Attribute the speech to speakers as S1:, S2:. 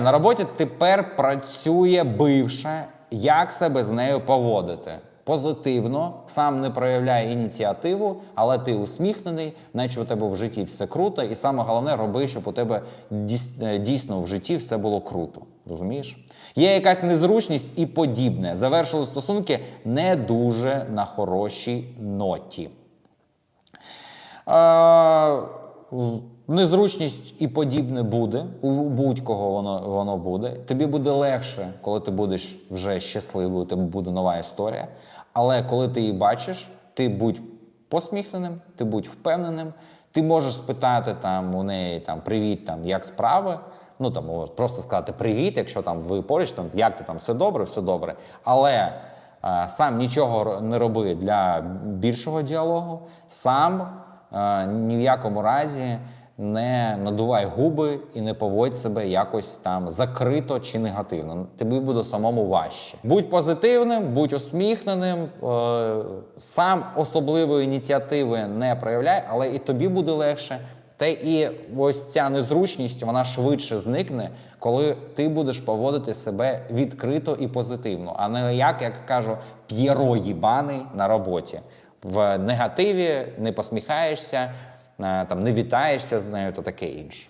S1: На роботі тепер працює бивша, як себе з нею поводити. Позитивно, сам не проявляє ініціативу, але ти усміхнений, наче у тебе в житті все круто, і саме головне, роби, щоб у тебе е, дійсно в житті все було круто. Розумієш? Є якась незручність і подібне. Завершили стосунки не дуже на хорошій ноті. Е, Незручність і подібне буде. У будь-кого воно, воно буде. Тобі буде легше, коли ти будеш вже щасливий, у тебе буде нова історія. Але коли ти її бачиш, ти будь посміхненим, ти будь впевненим. Ти можеш спитати там у неї там привіт, там як справи. Ну там просто сказати привіт, якщо там ви поруч, там як ти там все добре, все добре. Але е, сам нічого не роби для більшого діалогу, сам е, ні в якому разі не надувай губи і не поводь себе якось там закрито чи негативно. Тобі буде самому важче. Будь позитивним, будь усміхненим, е, сам особливої ініціативи не проявляй, але і тобі буде легше. Та і ось ця незручність вона швидше зникне, коли ти будеш поводити себе відкрито і позитивно, а не як, як кажу, п'єро їбаний на роботі. В негативі не посміхаєшся, там не вітаєшся з нею, то таке інше.